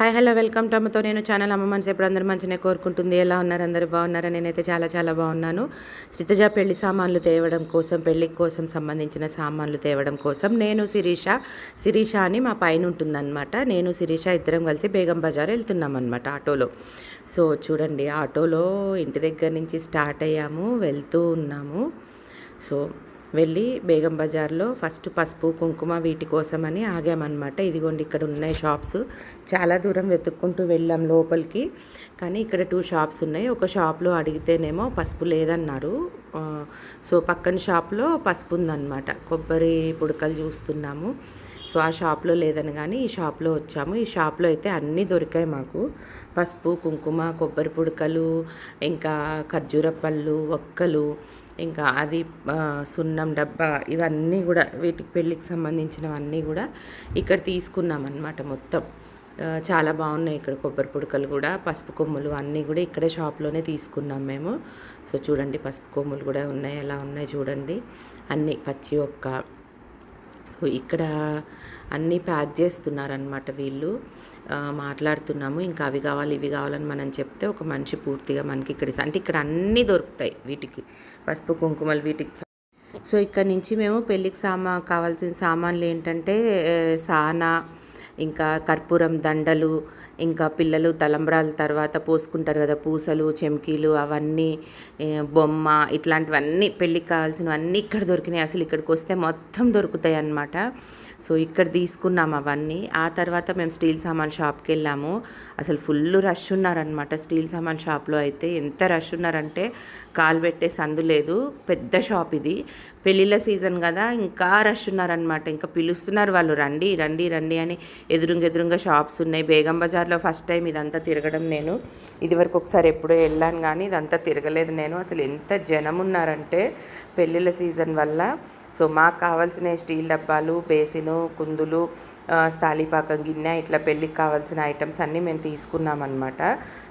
Hi hello welcome to అమ్మతో నేను channel అమ్మ మనసు ఎప్పుడు అందరూ మంచిగా కోరుకుంటుంది. ఎలా ఉన్నారు? అందరూ బాగున్నారా? నేనైతే చాలా చాలా బాగున్నాను. శ్రీతజ పెళ్ళి సామాన్లు తేవడం కోసం పెళ్ళి కోసం సంబంధించిన సామాన్లు తేవడం కోసం నేను శిరీష శిరీష అని మా పైన ఉంటుందన్నమాట. నేను శిరీష ఇద్దరం కలిసి బేగం బజార్ వెళ్తున్నాం అనమాట ఆటోలో. సో చూడండి ఆటోలో ఇంటి దగ్గర నుంచి స్టార్ట్ అయ్యాము వెళ్తూ ఉన్నాము. సో వెళ్ళి బేగం బజార్లో ఫస్ట్ పసుపు కుంకుమ వీటి కోసమని ఆగామన్నమాట. ఇదిగోండి ఇక్కడ ఉన్నాయి షాప్స్. చాలా దూరం వెతుక్కుంటూ వెళ్ళాం లోపలికి. కానీ ఇక్కడ టూ షాప్స్ ఉన్నాయి. ఒక షాప్లో అడిగితేనేమో పసుపు లేదన్నారు. సో పక్కన షాప్లో పసుపు ఉందన్నమాట. కొబ్బరి పుడకలు చూస్తున్నాము. సో ఆ షాప్లో లేదని కానీ ఈ షాప్లో వచ్చాము. ఈ షాప్లో అయితే అన్నీ దొరికాయి మాకు. పసుపు కుంకుమ కొబ్బరి పుడకలు ఇంకా ఖర్జూర పళ్ళు ఒక్కలు ఇంకా అది సున్నం డబ్బా ఇవన్నీ కూడా వీటికి పెళ్ళికి సంబంధించినవన్నీ కూడా ఇక్కడ తీసుకున్నామన్నమాట మొత్తం. చాలా బాగున్నాయి ఇక్కడ కొబ్బరి పుడకలు కూడా పసుపు కొమ్ములు అన్నీ కూడా ఇక్కడే షాప్లోనే తీసుకున్నాం మేము. సో చూడండి పసుపు కొమ్ములు కూడా ఉన్నాయి ఎలా ఉన్నాయి చూడండి. అన్నీ పచ్చి ఒక్క ఇక్కడ అన్నీ ప్యాక్ చేస్తున్నారనమాట వీళ్ళు. మాట్లాడుతున్నాము. ఇంకా అవి కావాలి ఇవి కావాలని మనం చెప్తే ఒక మనిషి పూర్తిగా మనకి ఇక్కడ అంటే ఇక్కడ అన్నీ దొరుకుతాయి వీటికి. పసుపు కుంకుమలు వీటికి సో. ఇక్కడ నుంచి మేము పెళ్ళికి సామా కావాల్సిన సామాన్లు ఏంటంటే సానా ఇంకా కర్పూరం దండలు ఇంకా పిల్లలు తలంబ్రాల తర్వాత పోసుకుంటారు కదా పూసలు చెమ్కీలు అవన్నీ బొమ్మ ఇట్లాంటివన్నీ పెళ్ళికి కావాల్సినవన్నీ ఇక్కడ దొరికినాయి. అసలు ఇక్కడికి వస్తే మొత్తం దొరుకుతాయి అన్నమాట. సో ఇక్కడ తీసుకున్నాం అవన్నీ. ఆ తర్వాత మేము స్టీల్ సామాన్ షాప్కి వెళ్ళాము. అసలు ఫుల్ రష్ ఉన్నారనమాట స్టీల్ సామాన్ షాప్లో అయితే. ఎంత రష్ ఉన్నారంటే కాలు పెట్టే సందు లేదు పెద్ద షాప్ ఇది. పెళ్ళిళ్ళ సీజన్ కదా ఇంకా రష్ ఉన్నారనమాట ఇంకా పిలుస్తున్నారు వాళ్ళు రండి రండి రండి అని ఎదురుంగా ఎదురుంగా షాప్స్ ఉన్నాయి. బేగం బజార్లో ఫస్ట్ టైం ఇదంతా తిరగడం నేను. ఇదివరకు ఒకసారి ఎప్పుడో వెళ్ళాను కానీ ఇదంతా తిరగలేదు నేను. అసలు ఎంత జనం ఉన్నారంటే పెళ్ళిళ్ళ సీజన్ వల్ల. సో మాకు కావాల్సిన స్టీల్ డబ్బాలు బేసిను కుందులు ఆ, స్థాళీపాకం గిన్నె ఇట్లా పెళ్ళికి కావాల్సిన ఐటమ్స్ అన్నీ మేము తీసుకున్నాం అనమాట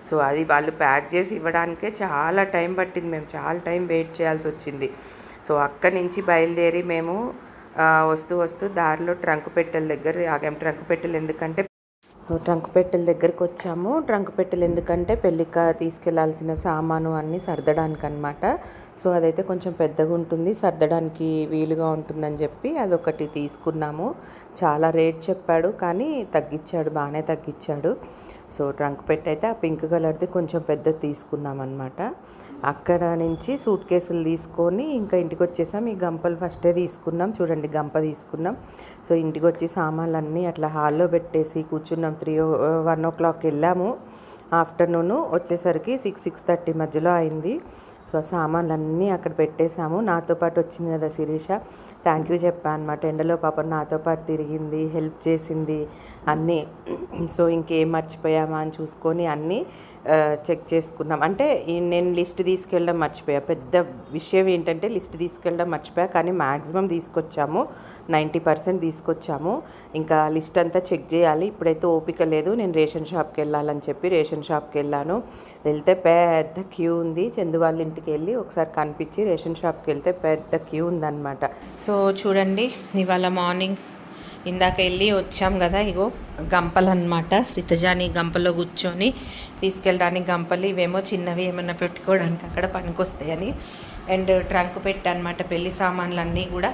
సో అది వాళ్ళు ప్యాక్ చేసి ఇవ్వడానికే చాలా టైం పట్టింది. మేము చాలా టైం వెయిట్ చేయాల్సి వచ్చింది. సో అక్కడి నుంచి బయలుదేరి మేము వస్తూ వస్తూ దారిలో ట్రంక్ పెట్టెల దగ్గర ఆగాం. ట్రంక్ పెట్టెలు ఎందుకంటే ట్రంక్ పెట్టెల దగ్గరికి వచ్చాము. ట్రంక్ పెట్టెలు ఎందుకంటే పెళ్ళిక తీసుకెళ్ళాల్సిన సామాను అన్నీ సర్దడానికి అనమాట సో అదైతే కొంచెం పెద్దగా ఉంటుంది. సర్దడానికి వీలుగా ఉంటుందని చెప్పి అదొకటి తీసుకున్నాము. చాలా రేట్ చెప్పాడు కానీ తగ్గించాడు. బాగానే తగ్గించాడు. సో ట్రంక్ పెట్టి అయితే ఆ పింక్ కలర్ది కొంచెం పెద్దది తీసుకున్నాం అనమాట అక్కడ నుంచి సూట్ కేసులు తీసుకొని ఇంకా ఇంటికి వచ్చేసాం ఈ గంపలు ఫస్టే తీసుకున్నాం. చూడండి గంప తీసుకున్నాం. సో ఇంటికి వచ్చి సామాన్లన్నీ అట్లా హాల్లో పెట్టేసి కూర్చున్నాం. త్రీ వన్ ఓ క్లాక్ వెళ్ళాము. ఆఫ్టర్నూన్ వచ్చేసరికి సిక్స్ సిక్స్ థర్టీ మధ్యలో అయింది. సో ఆ సామాన్లన్నీ అక్కడ పెట్టేశాము. నాతో పాటు వచ్చింది కదా శిరీష. థ్యాంక్ యూ చెప్పాను అనమాట ఎండలో పాపం నాతో పాటు తిరిగింది హెల్ప్ చేసింది అన్నీ. సో ఇంకేం మర్చిపోయామా అని చూసుకొని అన్నీ చెక్ చేసుకున్నాం. అంటే నేను లిస్ట్ తీసుకెళ్ళడం మర్చిపోయా. పెద్ద విషయం ఏంటంటే లిస్ట్ తీసుకెళ్ళడం మర్చిపోయా. కానీ మ్యాక్సిమం తీసుకొచ్చాము. నైంటీ పర్సెంట్ తీసుకొచ్చాము. ఇంకా లిస్ట్ అంతా చెక్ చేయాలి. ఇప్పుడైతే ఓపిక లేదు. నేను రేషన్ షాప్కి వెళ్ళాలని చెప్పి రేషన్ షాప్కి వెళ్ళాను. వెళ్తే పెద్ద క్యూ ఉంది. చందు వాళ్ళ ఇంటికి వెళ్ళి ఒకసారి కనిపించి రేషన్ షాప్కి వెళ్తే పెద్ద క్యూ ఉందన్నమాట. సో చూడండి ఇవాళ మార్నింగ్ ఇందాక వెళ్ళి వచ్చాం కదా ఇగో గంపలు అనమాట శ్రీతజాని గంపలో కూర్చొని తీసుకెళ్ళడానికి గంపలు ఇవేమో చిన్నవి ఏమన్నా పెట్టుకోవడానికి అక్కడ పనికొస్తాయని. అండ్ ట్రంక్ పెట్టనమాట పెళ్ళి సామాన్లు అన్నీ కూడా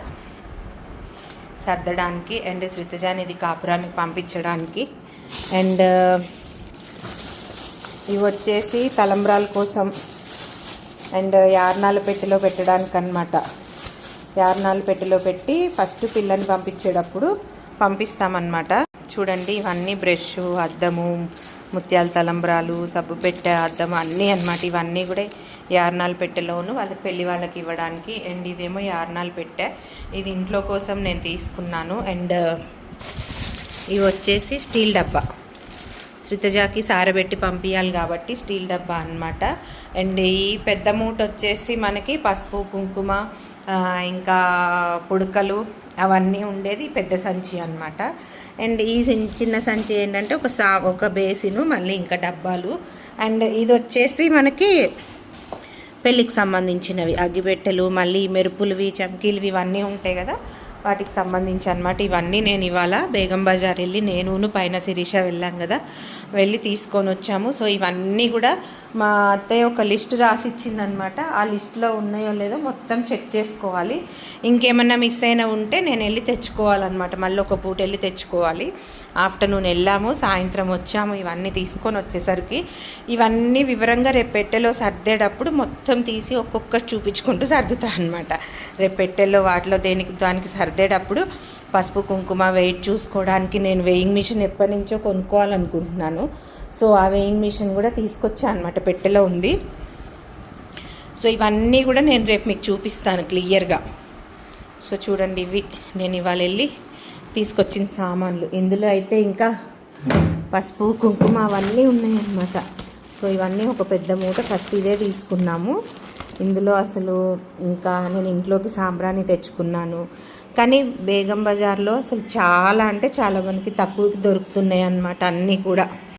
సర్దడానికి. అండ్ శ్రీతజాని ఇది కాపురానికి పంపించడానికి. అండ్ ఇవి వచ్చేసి తలంబ్రాల కోసం అండ్ యార్నాల పెట్టెలో పెట్టడానికి అనమాట యార్నాల పెట్టెలో పెట్టి ఫస్ట్ పిల్లని పంపించేటప్పుడు పంపిస్తామన్నమాట. చూడండి ఇవన్నీ బ్రష్ అద్దము ముత్యాల తలంబ్రాలు సబ్బు పెట్టె అద్దం అన్నీ అనమాట ఇవన్నీ కూడా యార్నాల పెట్టెలోను వాళ్ళకి పెళ్ళి వాళ్ళకి ఇవ్వడానికి. అండ్ ఇదేమో యార్నాల పెట్టె. ఇది ఇంట్లో కోసం నేను తీసుకున్నాను. అండ్ ఇవి వచ్చేసి స్టీల్ డబ్బా. శ్రీతజాకి సారబెట్టి పంపించాలి కాబట్టి స్టీల్ డబ్బా అన్నమాట. అండ్ ఈ పెద్ద మూట వచ్చేసి మనకి పసుపు కుంకుమ ఇంకా పుడకలు అవన్నీ ఉండేది పెద్ద సంచి అన్నమాట. అండ్ ఈ చిన్న సంచి ఏంటంటే ఒక సా ఒక బేసిను మళ్ళీ ఇంకా డబ్బాలు. అండ్ ఇది వచ్చేసి మనకి పెళ్ళికి సంబంధించినవి. అగ్గిపెట్టెలు మళ్ళీ మెరుపులువి చమ్కీలవి ఇవన్నీ ఉంటాయి కదా. వాటికి సంబంధించి అనమాట ఇవన్నీ నేను ఇవాళ బేగం బజార్ వెళ్ళి నేను పైన శిరీష వెళ్ళాం కదా వెళ్ళి తీసుకొని వచ్చాము. సో ఇవన్నీ కూడా మా అత్తయ్య ఒక లిస్ట్ రాసి ఇచ్చిందనమాట ఆ లిస్ట్లో ఉన్నాయో లేదో మొత్తం చెక్ చేసుకోవాలి. ఇంకేమన్నా మిస్ అయినా ఉంటే నేను వెళ్ళి తెచ్చుకోవాలన్నమాట మళ్ళీ ఒక పూట వెళ్ళి తెచ్చుకోవాలి. ఆఫ్టర్నూన్ వెళ్ళాము సాయంత్రం వచ్చాము ఇవన్నీ తీసుకొని వచ్చేసరికి ఇవన్నీ వివరంగా రేపు పెట్టెలో సర్దేటప్పుడు మొత్తం తీసి ఒక్కొక్కటి చూపించుకుంటూ సర్దుతా అనమాట. రేపు వాటిలో దేనికి దానికి సర్దేటప్పుడు పసుపు కుంకుమ వెయిట్ చూసుకోవడానికి నేను వెయింగ్ మిషన్ ఎప్పటి నుంచో కొనుక్కోవాలనుకుంటున్నాను. సో ఆ వేయింగ్ మిషన్ కూడా తీసుకొచ్చా అనమాట పెట్టెలో ఉంది. సో ఇవన్నీ కూడా నేను రేపు మీకు చూపిస్తాను క్లియర్గా. సో చూడండి ఇవి నేను ఇవాళ వెళ్ళి తీసుకొచ్చిన సామాన్లు. ఇందులో అయితే ఇంకా పసుపు కుంకుమ అవన్నీ ఉన్నాయన్నమాట. సో ఇవన్నీ ఒక పెద్ద మూట ఫస్ట్ ఇదే తీసుకున్నాము. ఇందులో అసలు ఇంకా నేను ఇంట్లోకి సాంబ్రాణి తెచ్చుకున్నాను. కానీ బేగం బజార్లో అసలు చాలా అంటే చాలా మనకి తక్కువకి దొరుకుతున్నాయి అన్నమాట అన్నీ కూడా.